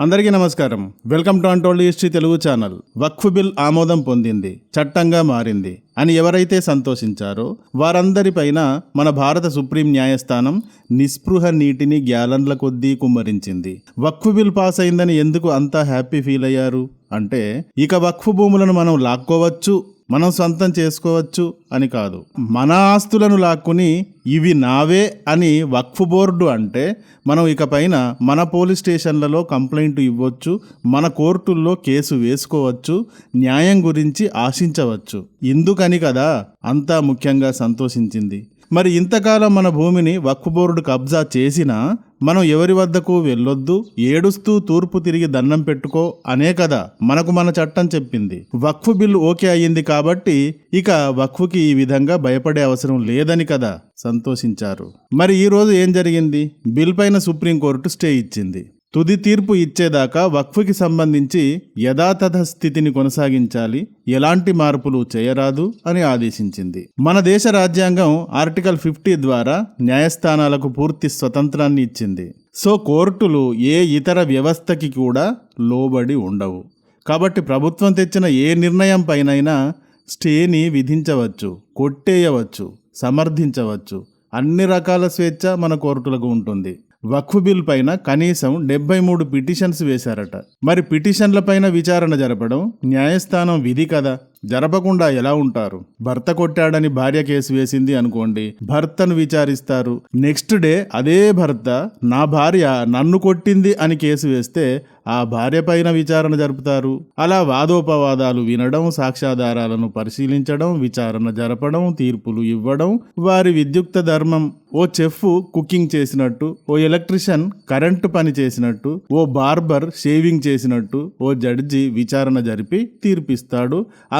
అందరికీ నమస్కారం. Welcome to untold history Telugu channel. Waqf bill ఆమోదం పొందింది చట్టంగా మారింది అని ఎవరైతే సంతోషించారో వారందరిపైన మన భారత సుప్రీం న్యాయస్థానం నిస్పృహ నీటిని గ్యాలన్ల కొద్దీ కుమ్మరించింది. వక్ఫ్ బిల్ పాస్ అయిందని ఎందుకు అంతా హ్యాపీ ఫీల్ అయ్యారు? అంటే ఇక వక్ఫ్ భూములను మనం లాక్కోవచ్చు మనం సొంతం చేసుకోవచ్చు అని కాదు. మన ఆస్తులను లాక్కుని ఇవి నావే అని వక్ఫ్ బోర్డు అంటే మనం ఇకపైన మన పోలీస్ స్టేషన్లలో కంప్లైంట్ ఇవ్వచ్చు మన కోర్టుల్లో కేసు వేసుకోవచ్చు న్యాయం గురించి ఆశించవచ్చు. ఇందుకని కదా? అంతా ముఖ్యంగా సంతోషించింది. మరి ఇంతకాలం మన భూమిని వక్ఫ్ బోర్డు కబ్జా చేసినా మనం ఎవరి వద్దకు వెళ్ళొద్దు ఏడుస్తూ తూర్పు తిరిగి దండం పెట్టుకో అనే కదా మనకు మన చట్టం చెప్పింది. వక్ఫ్ బిల్లు ఓకే అయ్యింది కాబట్టి ఇక వక్ఫ్కి ఈ విధంగా భయపడే అవసరం లేదని కదా సంతోషించారు. మరి ఈ రోజు ఏం జరిగింది? బిల్ పైన సుప్రీంకోర్టు స్టే ఇచ్చింది. తుది తీర్పు ఇచ్చేదాకా వక్ఫ్కి సంబంధించి యథాతథ స్థితిని కొనసాగించాలి ఎలాంటి మార్పులు చేయరాదు అని ఆదేశించింది. మన దేశ రాజ్యాంగం ఆర్టికల్ ఫిఫ్టీ ద్వారా న్యాయస్థానాలకు పూర్తి స్వతంత్రాన్ని ఇచ్చింది. సో కోర్టులు ఏ ఇతర వ్యవస్థకి కూడా లోబడి ఉండవు. కాబట్టి ప్రభుత్వం తెచ్చిన ఏ నిర్ణయం పైనైనా స్టేని విధించవచ్చు కొట్టేయవచ్చు సమర్థించవచ్చు. అన్ని రకాల స్వేచ్ఛ మన కోర్టులకు ఉంటుంది. వక్ఫ్ బిల్ పైన కనీసం డెబ్బై మూడు పిటిషన్స్ వేశారట. మరి పిటిషన్ల పైన విచారణ జరపడం న్యాయస్థానం విధి కదా? జరపకుండా ఎలా ఉంటారు? భర్త కొట్టాడని భార్య కేసు వేసింది అనుకోండి భర్తను విచారిస్తారు. నెక్స్ట్ డే అదే భర్త నా భార్య నన్ను కొట్టింది అని కేసు వేస్తే ఆ భార్య పైన విచారణ జరుపుతారు. అలా వాదోపవాదాలు వినడం సాక్ష్యాధారాలను పరిశీలించడం విచారణ జరపడం తీర్పులు ఇవ్వడం వారి విద్యుక్త ధర్మం ఓ చెఫ్ కుకింగ్ చేసినట్టు ఓ ఎలక్ట్రిషియన్ కరెంటు పని చేసినట్టు ఓ బార్బర్ షేవింగ్ చేసినట్టు ఓ జడ్జి విచారణ జరిపి తీర్పిస్తాడు.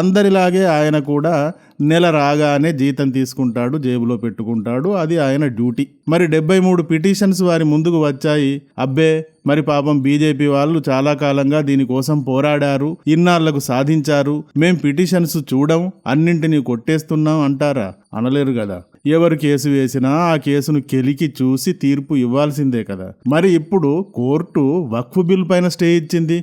అందరిలాగే ఆయన కూడా నెల రాగానే జీతం తీసుకుంటాడు జేబులో పెట్టుకుంటాడు. అది ఆయన డ్యూటీ. మరి డెబ్బై మూడు పిటిషన్స్ వారి ముందుకు వచ్చాయి. అబ్బే మరి పాపం బీజేపీ వాళ్ళు చాలా కాలంగా దీనికోసం పోరాడారు ఇన్నాళ్ళకు సాధించారు. మేం పిటిషన్స్ చూడం అన్నింటినీ కొట్టేస్తున్నాం అంటారా? అనలేరు కదా. ఎవరు కేసు వేసినా ఆ కేసును కెలికి చూసి తీర్పు ఇవ్వాల్సిందే కదా. మరి ఇప్పుడు కోర్టు వక్ఫ్ బిల్ పైన స్టే ఇచ్చింది.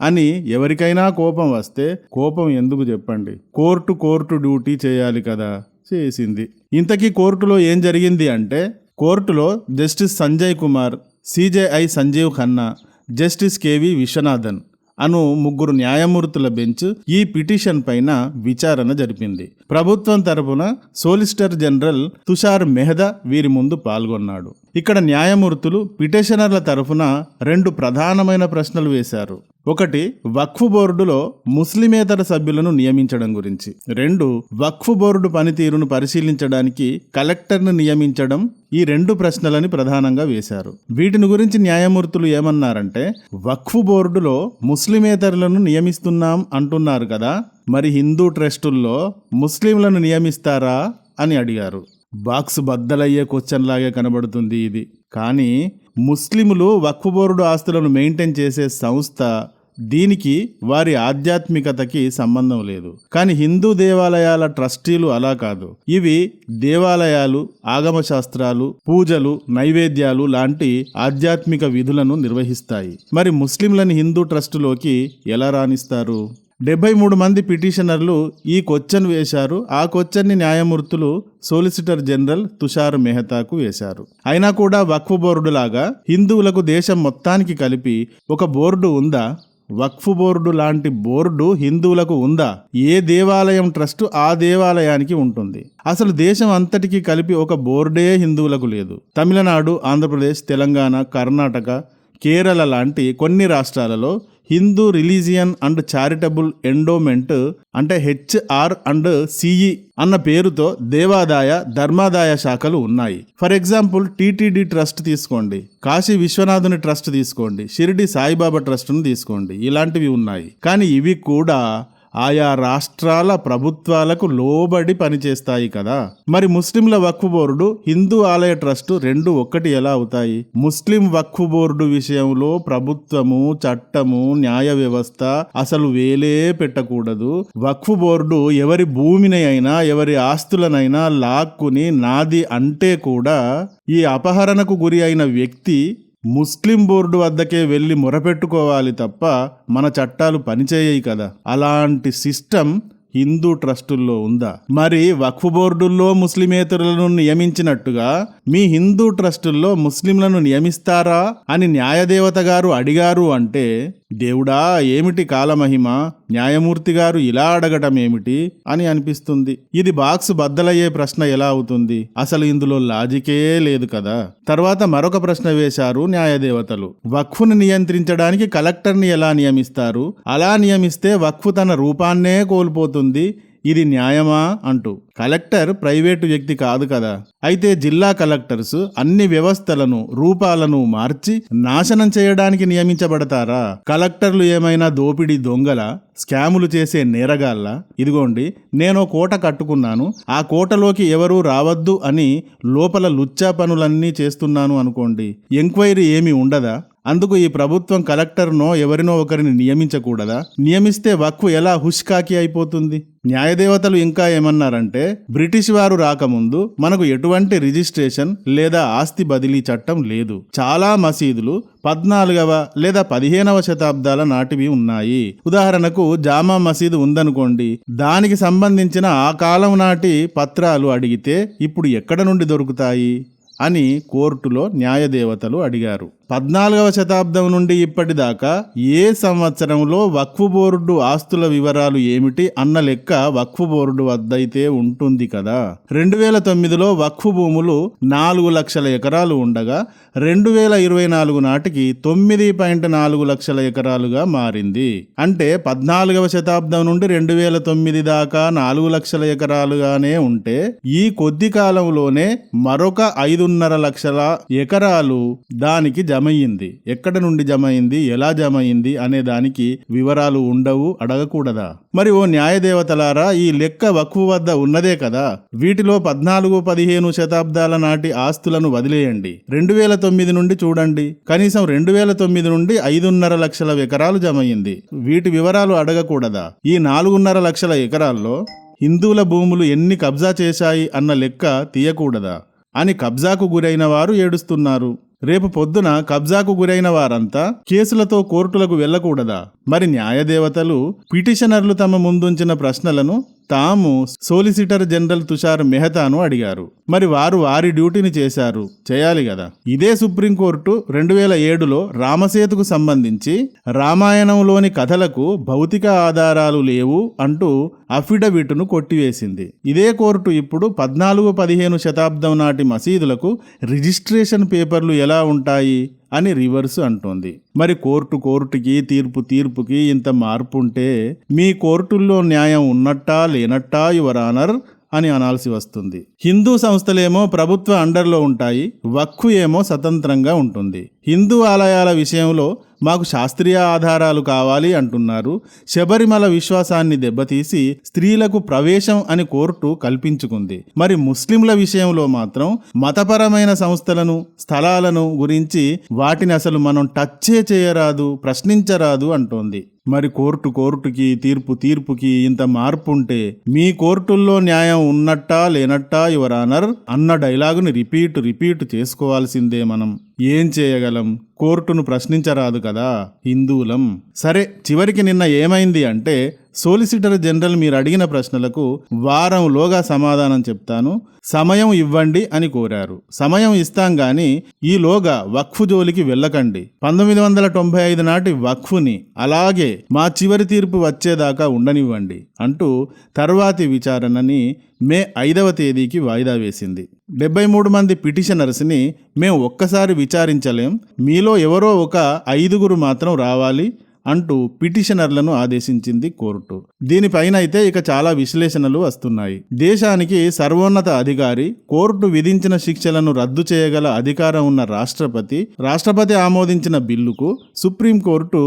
అని ఎవరికైనా కోపం వస్తే కోపం ఎందుకు చెప్పండి? కోర్టు కోర్టు డ్యూటీ చేయాలి కదా చేసింది. ఇంతకీ కోర్టులో ఏం జరిగింది అంటే కోర్టులో justice Sanjay Kumar CJI Sanjiv Khanna justice KV Viswanathan అను ముగ్గురు న్యాయమూర్తుల బెంచ్ ఈ పిటిషన్ పైన విచారణ జరిపింది. ప్రభుత్వం తరపున సోలిసిటర్ జనరల్ తుషార్ మెహదా వీరి ముందు పాల్గొన్నాడు. ఇక్కడ న్యాయమూర్తులు పిటిషనర్ల తరఫున రెండు ప్రధానమైన ప్రశ్నలు వేశారు. ఒకటి వక్ఫ్ బోర్డులో ముస్లిమేతర సభ్యులను నియమించడం గురించి. రెండు వక్ఫ్ బోర్డు పనితీరును పరిశీలించడానికి కలెక్టర్ను నియమించడం ఈ రెండు ప్రశ్నలని ప్రధానంగా వేశారు. వీటిని గురించి న్యాయమూర్తులు ఏమన్నారంటే వక్ఫ్ బోర్డులో ముస్లిమేతరులను నియమిస్తున్నాం అంటున్నారు కదా మరి హిందూ ట్రస్టుల్లో ముస్లింలను నియమిస్తారా అని అడిగారు. బాక్స్ బద్దలయ్యే క్వశ్చన్ లాగే కనబడుతుంది ఇది. కానీ ముస్లిములు వక్ఫ్ బోర్డు ఆస్తులను మెయింటైన్ చేసే సంస్థ దీనికి వారి ఆధ్యాత్మికతకి సంబంధం లేదు. కానీ హిందూ దేవాలయాల ట్రస్టీలు అలా కాదు. ఇవి దేవాలయాలు ఆగమ శాస్త్రాలు పూజలు నైవేద్యాలు లాంటి ఆధ్యాత్మిక విధులను నిర్వహిస్తాయి. మరి ముస్లింలని హిందూ ట్రస్టులోకి ఎలా రాణిస్తారు? డెబ్బై మూడు మంది పిటిషనర్లు ఈ క్వశ్చన్ వేశారు. ఆ క్వశ్చన్ని న్యాయమూర్తులు సోలిసిటర్ జనరల్ తుషార్ మెహతాకు వేశారు. అయినా కూడా వక్ఫ్ బోర్డు లాగా హిందువులకు దేశం మొత్తానికి కలిపి ఒక బోర్డు ఉందా? వక్ఫ్ బోర్డు లాంటి బోర్డు హిందువులకు ఉందా? ఏ దేవాలయం ట్రస్ట్ ఆ దేవాలయానికి ఉంటుంది. అసలు దేశం అంతటికి కలిపి ఒక బోర్డే హిందువులకు లేదు. తమిళనాడు ఆంధ్రప్రదేశ్ తెలంగాణ కర్ణాటక కేరళ లాంటి కొన్ని రాష్ట్రాలలో Hindu religion and charitable endowment అంటే హెచ్ఆర్ అండ్ సిఈ అన్న పేరుతో దేవాదాయ ధర్మాదాయ శాఖలు ఉన్నాయి. ఫర్ ఎగ్జాంపుల్ టీటీడీ ట్రస్ట్ తీసుకోండి. కాశీ విశ్వనాథుని ట్రస్ట్ తీసుకోండి. షిరిడి సాయిబాబా ట్రస్ట్ను తీసుకోండి. ఇలాంటివి ఉన్నాయి. కానీ ఇవి కూడా ఆయా రాష్ట్రాల ప్రభుత్వాలకు లోబడి పనిచేస్తాయి కదా. మరి ముస్లింల వక్ఫ్ బోర్డు హిందూ ఆలయ ట్రస్టు రెండు ఒక్కటి ఎలా అవుతాయి? ముస్లిం వక్ఫ్ బోర్డు విషయంలో ప్రభుత్వము చట్టము న్యాయ వ్యవస్థ అసలు వేలే పెట్టకూడదు. వక్ఫ్ బోర్డు ఎవరి భూమిని అయినా ఎవరి ఆస్తులనైనా లాక్కుని నాది అంటే కూడా ఈ అపహరణకు గురి అయిన వ్యక్తి ముస్లిం బోర్డు వద్దకే వెళ్ళి మొరపెట్టుకోవాలి తప్ప మన చట్టాలు పనిచేయయి కదా. అలాంటి సిస్టమ్ హిందూ ట్రస్టుల్లో ఉందా? మరి వక్ఫ్ బోర్డుల్లో ముస్లిమేతరులను నియమించినట్టుగా మీ హిందూ ట్రస్టుల్లో ముస్లింలను నియమిస్తారా అని న్యాయదేవత గారు అడిగారు అంటే దేవుడా ఏమిటి కాలమహిమ? న్యాయమూర్తి గారు ఇలా అడగటం ఏమిటి అని అనిపిస్తుంది. ఇది బాక్స్ బద్దలయ్యే ప్రశ్న ఎలా అవుతుంది? అసలు ఇందులో లాజికే లేదు కదా. తర్వాత మరొక ప్రశ్న వేశారు న్యాయదేవతలు. వక్ఫును నియంత్రించడానికి కలెక్టర్ని ఎలా నియమిస్తారు? అలా నియమిస్తే వక్ఫు తన రూపాన్నే కోల్పోతుంది. ఇది న్యాయమా అంటూ. కలెక్టర్ ప్రైవేటు వ్యక్తి కాదు కదా. అయితే జిల్లా కలెక్టర్స్ అన్ని వ్యవస్థలను రూపాలను మార్చి నాశనం చేయడానికి నియమించబడతారా? కలెక్టర్లు ఏమైనా దోపిడీ దొంగల? స్కాములు చేసే నేరగాళ్ళ? ఇదిగోండి నేను కోట కట్టుకున్నాను. ఆ కోటలోకి ఎవరూ రావద్దు అని లోపల లుచ్చా పనులన్నీ చేస్తున్నాను అనుకోండి. ఎంక్వైరీ ఏమీ ఉండదా? అందుకు ఈ ప్రభుత్వం కలెక్టర్నో ఎవరినో ఒకరిని నియమించకూడదా? నియమిస్తే వక్ఫ్ ఎలా హుష్కాకి అయిపోతుంది? న్యాయదేవతలు ఇంకా ఏమన్నారంటే బ్రిటిష్ వారు రాకముందు మనకు ఎటువంటి రిజిస్ట్రేషన్ లేదా ఆస్తి బదిలీ చట్టం లేదు. చాలా మసీదులు పద్నాలుగవ లేదా పదిహేనవ శతాబ్దాల నాటివి ఉన్నాయి. ఉదాహరణకు జామా మసీదు ఉందనుకోండి దానికి సంబంధించిన ఆ కాలం నాటి పత్రాలు అడిగితే ఇప్పుడు ఎక్కడ నుండి దొరుకుతాయి? అని కోర్టులో న్యాయదేవతలు అడిగారు. పద్నాలుగవ శతాబ్దం నుండి ఇప్పటిదాకా ఏ సంవత్సరంలో వక్ఫ్ బోర్డు ఆస్తుల వివరాలు ఏమిటి అన్న లెక్క వక్ఫ్ బోర్డు వద్దయితే ఉంటుంది కదా. రెండు వేల తొమ్మిదిలో వక్ఫ్ భూములు నాలుగు లక్షల ఎకరాలు ఉండగా రెండు వేల ఇరవై నాలుగు నాటికి తొమ్మిది పాయింట్ నాలుగు లక్షల ఎకరాలుగా మారింది. అంటే పద్నాలుగవ శతాబ్దం నుండి రెండు వేల తొమ్మిది దాకా నాలుగు లక్షల ఎకరాలుగానే ఉంటే ఈ కొద్ది కాలంలోనే మరొక ఐదున్నర లక్షల ఎకరాలు దానికి జమయింది? ఎక్కడ నుండి జమయింది? ఎలా జమయింది? అనే దానికి వివరాలు ఉండవు అడగకూడదా? మరి ఓ న్యాయదేవతలారా ఈ లెక్క వక్ఫు వద్ద ఉన్నదే కదా? వీటిలో పద్నాలుగు పదిహేను శతాబ్దాల నాటి ఆస్తులను వదిలేయండి. రెండు వేల తొమ్మిది నుండి చూడండి. కనీసం రెండు వేల తొమ్మిది నుండి ఐదున్నర లక్షల ఎకరాలు జమయింది. వీటి వివరాలు అడగకూడదా? ఈ నాలుగున్నర లక్షల ఎకరాల్లో హిందువుల భూములు ఎన్ని కబ్జా చేశాయి అన్న లెక్క తీయకూడదా? అని కబ్జాకు గురైన వారు ఏడుస్తున్నారు. రేపు పొద్దున కబ్జాకు గురైన వారంతా కేసులతో కోర్టులకు వెళ్ళకూడదా? మరి న్యాయదేవతలు పిటిషనర్లు తమ ముందుంచిన ప్రశ్నలను తాము సోలిసిటర్ జనరల్ తుషార్ మెహతాను అడిగారు. మరి వారు వారి డ్యూటీని చేశారు. చేయాలి కదా. ఇదే సుప్రీంకోర్టు రెండు వేల ఏడులో రామసేతుకు సంబంధించి రామాయణంలోని కథలకు భౌతిక ఆధారాలు లేవు అంటూ అఫిడవిట్ను కొట్టివేసింది. ఇదే కోర్టు ఇప్పుడు పద్నాలుగు పదిహేను శతాబ్దం నాటి మసీదులకు రిజిస్ట్రేషన్ పేపర్లు ఎలా ఉంటాయి? అని రివర్స్ అంటోంది. మరి కోర్టు కోర్టుకి తీర్పు తీర్పుకి ఇంత మార్పు ఉంటే మీ కోర్టుల్లో న్యాయం ఉన్నట్టా లేనట్టా యువర్ ఆనర్? అని అనాల్సి వస్తుంది. హిందూ సంస్థలేమో ప్రభుత్వ అండర్లో ఉంటాయి వక్ఫ్ ఏమో స్వతంత్రంగా ఉంటుంది. హిందూ ఆలయాల విషయంలో మాకు శాస్త్రీయ ఆధారాలు కావాలి అంటున్నారు. శబరిమల విశ్వాసాన్ని దెబ్బతీసి స్త్రీలకు ప్రవేశం అని కోర్టు కల్పించుకుంది. మరి ముస్లింల విషయంలో మాత్రం మతపరమైన సంస్థలను స్థలాలను గురించి వాటిని అసలు మనం టచ్చే చేయరాదు ప్రశ్నించరాదు అంటోంది. మరి కోర్టు కోర్టుకి తీర్పు తీర్పుకి ఇంత మార్పు ఉంటే మీ కోర్టుల్లో న్యాయం ఉన్నట్టా లేనట్టా యువర్ ఆనర్ అన్న డైలాగుని రిపీట్ రిపీట్ చేసుకోవాల్సిందే మనం. ఏం చేయగలం? కోర్టును ప్రశ్నించరాదు కదా హిందువులం. సరే చివరికి నిన్న ఏమైంది అంటే సోలిసిటర్ జనరల్ మీరు అడిగిన ప్రశ్నలకు వారంలోగా సమాధానం చెప్తాను. సమయం ఇవ్వండి అని కోరారు. సమయం ఇస్తాం గాని ఈలోగా వక్ఫ్ జోలికి వెళ్ళకండి. పంతొమ్మిది వందల తొంభై ఐదు నాటి వక్ఫ్ని అలాగే మా చివరి తీర్పు వచ్చేదాకా ఉండనివ్వండి అంటూ తర్వాతి విచారణని మే ఐదవ తేదీకి వాయిదా వేసింది. డెబ్బై మూడు మంది పిటిషనర్స్ని మేము ఒక్కసారి విచారించలేం. మీలో ఎవరో ఒక ఐదుగురు మాత్రం రావాలి. అంటూ పిటిషనర్లను ఆదేశించింది కోర్టు. దీనిపైన అయితే ఇక చాలా విశ్లేషణలు వస్తున్నాయి. దేశానికి సర్వోన్నత అధికారి కోర్టు విధించిన శిక్షలను రద్దు చేయగల అధికారం ఉన్న రాష్ట్రపతి రాష్ట్రపతి ఆమోదించిన బిల్లుకు సుప్రీంకోర్టు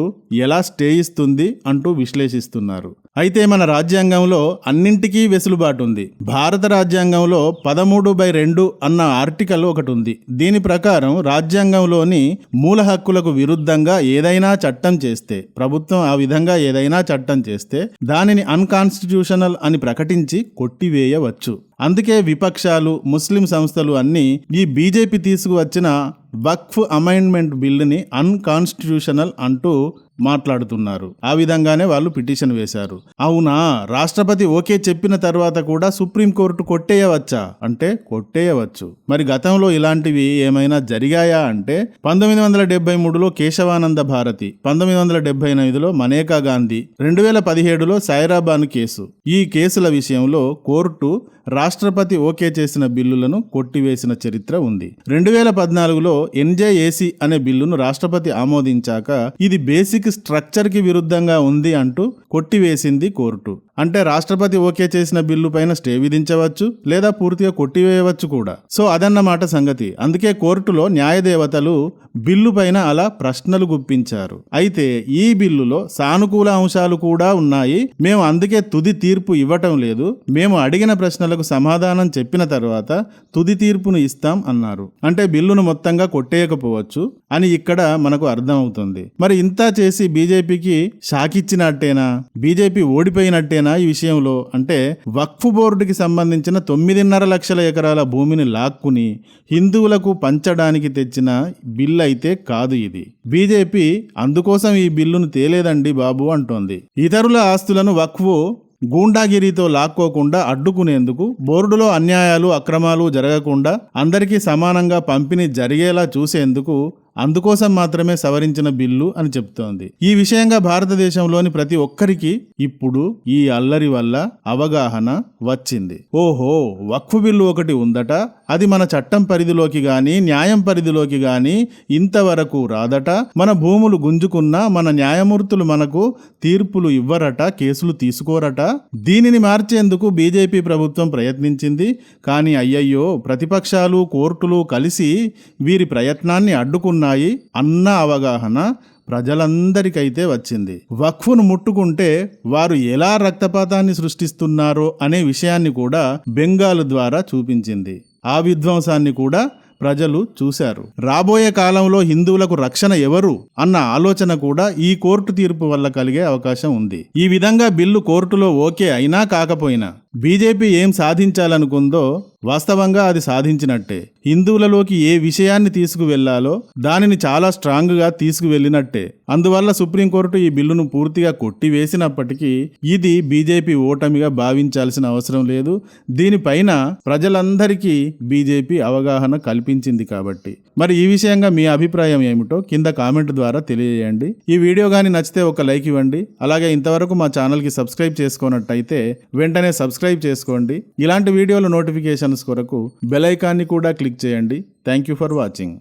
ఎలా స్టే ఇస్తుంది అంటూ విశ్లేషిస్తున్నారు. అయితే మన రాజ్యాంగంలో అన్నింటికీ వెసులుబాటు ఉంది. భారత రాజ్యాంగంలో పదమూడు బై రెండు అన్న ఆర్టికల్ ఒకటి ఉంది. దీని ప్రకారం రాజ్యాంగంలోని మూల హక్కులకు విరుద్ధంగా ఏదైనా చట్టం చేస్తే ప్రభుత్వం ఆ విధంగా ఏదైనా చట్టం చేస్తే దానిని అన్కాన్స్టిట్యూషనల్ అని ప్రకటించి కొట్టివేయవచ్చు. అందుకే విపక్షాలు ముస్లిం సంస్థలు అన్నీ ఈ బీజేపీ తీసుకువచ్చిన వక్ఫ్ అమైండ్మెంట్ బిల్లుని అన్కాన్స్టిట్యూషనల్ అంటూ మాట్లాడుతున్నారు. ఆ విధంగానే వాళ్ళు పిటిషన్ వేశారు. అవునా? రాష్ట్రపతి ఓకే చెప్పిన తర్వాత కూడా సుప్రీంకోర్టు కొట్టేయవచ్చా? అంటే కొట్టేయవచ్చు. మరి గతంలో ఇలాంటివి ఏమైనా జరిగాయా అంటే పంతొమ్మిది వందల డెబ్బై మూడులో కేశవానంద భారతి పంతొమ్మిది వందల డెబ్బై ఎనిమిదిలో మనేకా గాంధీ రెండు వేల పదిహేడులో సైరాబాన్ కేసు. ఈ కేసుల విషయంలో కోర్టు రాష్ట్రపతి ఓకే చేసిన బిల్లులను కొట్టివేసిన చరిత్ర ఉంది. రెండు వేల పద్నాలుగులో ఎన్జేఏసీ అనే బిల్లును రాష్ట్రపతి ఆమోదించాక ఇది బేసిక్ స్ట్రక్చర్కి విరుద్ధంగా ఉంది అంటూ కొట్టివేసింది కోర్టు. అంటే రాష్ట్రపతి ఓకే చేసిన బిల్లు పైన స్టే విధించవచ్చు లేదా పూర్తిగా కొట్టివేయవచ్చు కూడా. సో అదన్నమాట సంగతి. అందుకే కోర్టులో న్యాయదేవతలు బిల్లు పైన అలా ప్రశ్నలు గుప్పించారు. అయితే ఈ బిల్లులో సానుకూల అంశాలు కూడా ఉన్నాయి. మేము అందుకే తుది తీర్పు ఇవ్వటం లేదు. మేము అడిగిన ప్రశ్నలకు సమాధానం చెప్పిన తర్వాత తుది తీర్పును ఇస్తాం అన్నారు. అంటే బిల్లును మొత్తంగా కొట్టేయకపోవచ్చు అని ఇక్కడ మనకు అర్థమవుతుంది. మరి ఇంత చేసి బీజేపీకి షాకిచ్చినట్టేనా? బీజేపీ ఓడిపోయినట్టేనా? ఈ విషయంలో అంటే వక్ఫ్ బోర్డుకి సంబంధించిన తొమ్మిదిన్నర లక్షల ఎకరాల భూమిని లాక్కుని హిందువులకు పంచడానికి తెచ్చిన బిల్లు అయితే కాదు ఇది. బీజేపీ అందుకోసం ఈ బిల్లును తేలేదండి బాబు అంటోంది. ఇతరుల ఆస్తులను వక్ఫ్ గూండాగిరితో లాక్కోకుండా అడ్డుకునేందుకు బోర్డులో అన్యాయాలు అక్రమాలు జరగకుండా అందరికీ సమానంగా పంపిణీ జరిగేలా చూసేందుకు అందుకోసం మాత్రమే సవరించిన బిల్లు అని చెప్తోంది. ఈ విషయంగా భారతదేశంలోని ప్రతి ఒక్కరికి ఇప్పుడు ఈ అల్లరి వల్ల అవగాహన వచ్చింది. ఓహో వక్ఫ్ బిల్లు ఒకటి ఉందట అది మన చట్టం పరిధిలోకి గాని న్యాయం పరిధిలోకి గాని ఇంతవరకు రాదట మన భూములు గుంజుకున్నా మన న్యాయమూర్తులు మనకు తీర్పులు ఇవ్వరట కేసులు తీసుకోరట. దీనిని మార్చేందుకు బీజేపీ ప్రభుత్వం ప్రయత్నించింది. కానీ అయ్యయ్యో ప్రతిపక్షాలు కోర్టులు కలిసి వీరి ప్రయత్నాన్ని అడ్డుకున్నారు ఉన్నాయి అన్న అవగాహన ప్రజలందరికైతే వచ్చింది. వక్ఫ్ను ముట్టుకుంటే వారు ఎలా రక్తపాతాన్ని సృష్టిస్తున్నారో అనే విషయాన్ని కూడా బెంగాల్ ద్వారా చూపించింది. ఆ విధ్వంసాన్ని కూడా ప్రజలు చూశారు. రాబోయే కాలంలో హిందువులకు రక్షణ ఎవరు అన్న ఆలోచన కూడా ఈ కోర్టు తీర్పు వల్ల కలిగే అవకాశం ఉంది. ఈ విధంగా బిల్లు కోర్టులో ఓకే అయినా కాకపోయినా బీజేపీ ఏం సాధించాలనుకుందో వాస్తవంగా అది సాధించినట్టే. హిందువులలోకి ఏ విషయాన్ని తీసుకువెళ్ళాలో దానిని చాలా స్ట్రాంగ్గా తీసుకువెళ్ళినట్టే. అందువల్ల సుప్రీంకోర్టు ఈ బిల్లును పూర్తిగా కొట్టివేసినప్పటికీ ఇది బీజేపీ ఓటమిగా భావించాల్సిన అవసరం లేదు. దీనిపైన ప్రజలందరికీ బీజేపీ అవగాహన కల్పించింది కాబట్టి. మరి ఈ విషయంగా మీ అభిప్రాయం ఏమిటో కింద కామెంట్ ద్వారా తెలియజేయండి. ఈ వీడియో కానీ నచ్చితే ఒక లైక్ ఇవ్వండి. అలాగే ఇంతవరకు మా ఛానల్కి సబ్స్క్రైబ్ చేసుకున్నట్టయితే వెంటనే సబ్స్క్రైబ్ చేసుకోండి. ఇలాంటి వీడియోల నోటిఫికేషన్స్ కొరకు బెల్ ఐకాన్ని కూడా క్లిక్ చేయండి. Thank you for watching